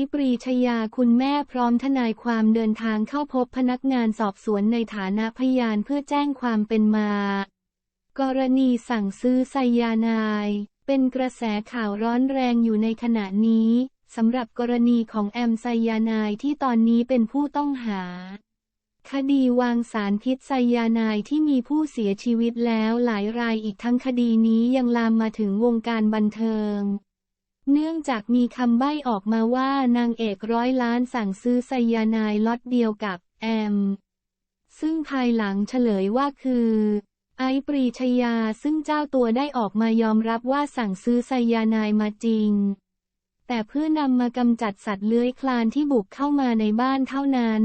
ซ์ปรีชยาคุณแม่พร้อมทนายความเดินทางเข้าพบพนักงานสอบสวนในฐานะพยานเพื่อแจ้งความเป็นมา กรณีสั่งซื้อไซยานด์เป็นกระแสข่าวร้อนแรงอยู่ในขณะนี้สำหรับกรณีของแอมไซยานด์ที่ตอนนี้เป็นผู้ต้องหา คดีวางสารพิษไซยานด์ที่มีผู้เสียชีวิตแล้วหลายรายอีกทั้งคดีนี้ยังลามมาถึงวงการบันเทิง เนื่องจากมีคำใบ้ออกมาว่านางเอกร้อยล้านสั่งซื้อไซยานด์ล็อตเดียวกับแอม ซึ่งภายหลังเฉลยว่าคือ ไอปรีชยาซึ่งเจ้าตัวได้ออกมายอมรับว่าสั่งซื้อไซยานด์มาจริง แต่เพื่อนำมากำจัดสัตว์เลื้อยคลานที่บุกเข้ามาในบ้านเท่านั้น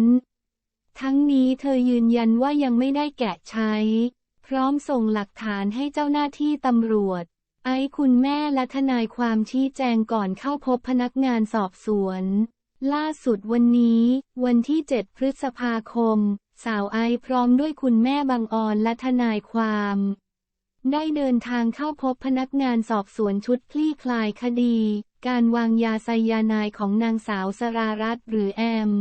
ทั้งนี้เธอยืนยันว่ายังไม่ได้แกะใช้ พร้อมส่งหลักฐานให้เจ้าหน้าที่ตำรวจ ไอ้คุณแม่และทนายความชี้แจงก่อนเข้าพบพนักงานสอบสวน ล่าสุดวันนี้ วันที่ 7 พฤษภาคม สาวไอพร้อมด้วยคุณแม่บางออนและทนายความ ได้เดินทางเข้าพบพนักงานสอบสวนชุดคลี่คลายคดี การวางยาไซยาไนด์ของนางสาวสรารัตน์หรือแอม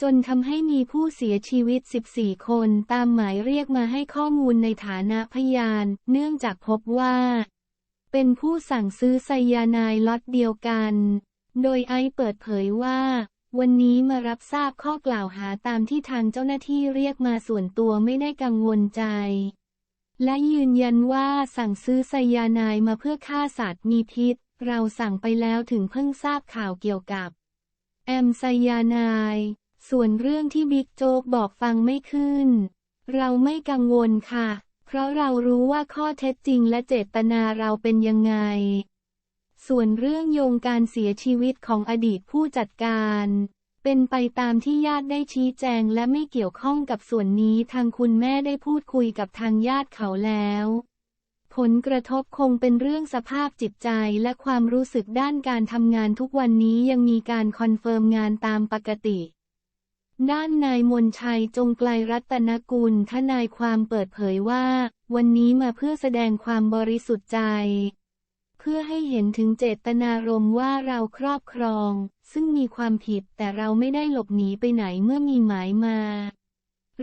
จนทำให้มีผู้เสียชีวิต 14 คนตามหมายเรียกมาให้ข้อมูลในฐานะพยาน เนื่องจากพบว่า เป็นผู้สั่งซื้อไซยาไนด์ล็อตเดียวกัน โดยไอซ์เปิดเผยว่า วันนี้มารับทราบข้อกล่าวหาตามที่ทางเจ้าหน้าที่เรียกมาส่วนตัวไม่ได้กังวลใจ และยืนยันว่าสั่งซื้อไซยาไนด์มาเพื่อฆ่าสัตว์มีพิษ เราสั่งไปแล้วถึงเพิ่งทราบข่าวเกี่ยวกับ แอมไซยาไนด์ส่วนเรื่องที่บิ๊กโจ๊กบอกฟังไม่ขึ้น เราไม่กังวลค่ะ เพราะเรารู้ว่าข้อเท็จจริงและเจตนาเราเป็นยังไง ส่วนเรื่องโยงการเสียชีวิตของอดีตผู้จัดการ เป็นไปตามที่ญาติได้ชี้แจงและไม่เกี่ยวข้องกับส่วนนี้ทางคุณแม่ได้พูดคุยกับทางญาติเขาแล้วผลกระทบคงเป็นเรื่องสภาพจิตใจและความรู้สึกด้านการทำงานทุกวันนี้ยังมีการคอนเฟิร์มงานตามปกติ ด้านนายมนชัยจงไกลรัตนกุลทนายความเปิดเผยว่า วันนี้มาเพื่อแสดงความบริสุทธิ์ใจ เพื่อให้เห็นถึงเจตนารมณ์ว่าเราครอบครอง ซึ่งมีความผิดแต่เราไม่ได้หลบหนีไปไหนเมื่อมีหมายมา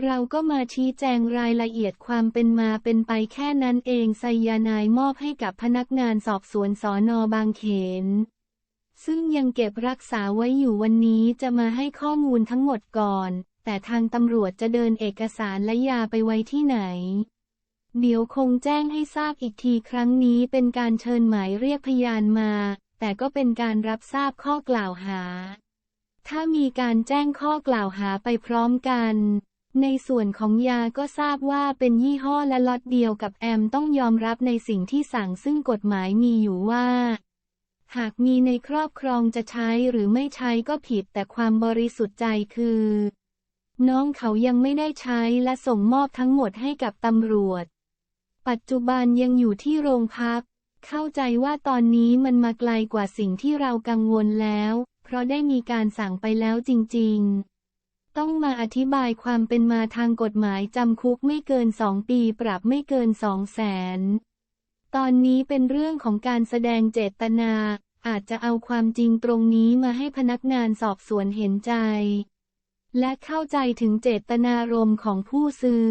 เราก็มาชี้แจงรายละเอียดความเป็นมาเป็นไปแค่นั้นเองไซยานายมอบให้กับพนักงานสอบสวนสอนอบางเขน ซึ่งยังเก็บรักษาไว้อยู่วันนี้จะมาให้ข้อมูลทั้งหมดก่อน แต่ทางตำรวจจะเดินเอกสารและยาไปไว้ที่ไหน เดี๋ยวคงแจ้งให้ทราบอีกทีครั้งนี้เป็นการเชิญหมายเรียกพยานมา แต่ก็เป็นการรับทราบข้อกล่าวหา ถ้ามีการแจ้งข้อกล่าวหาไปพร้อมกัน ในส่วนของยาก็ทราบว่าเป็นยี่ห้อและล็อตเดียวกับแอมต้องยอมรับในสิ่งที่สั่งซึ่งกฎหมายมีอยู่ว่า หากมีในครอบครองจะใช้หรือไม่ใช้ก็ผิดแต่ความบริสุทธิ์ใจคือ น้องเขายังไม่ได้ใช้และส่งมอบทั้งหมดให้กับตำรวจ ปัจจุบันยังอยู่ที่โรงพัก เข้าใจว่าตอนนี้มันมาไกลกว่าสิ่งที่เรากังวลแล้ว เพราะได้มีการสั่งไปแล้วจริง ๆ ต้องมาอธิบายความเป็นมาทางกฎหมายจำคุกไม่เกินสองปีปรับไม่เกินสองแสน ตอนนี้เป็นเรื่องของการแสดงเจตนา อาจจะเอาความจริงตรงนี้มาให้พนักงานสอบสวนเห็นใจ และเข้าใจถึงเจตนารมณ์ของผู้ซื้อ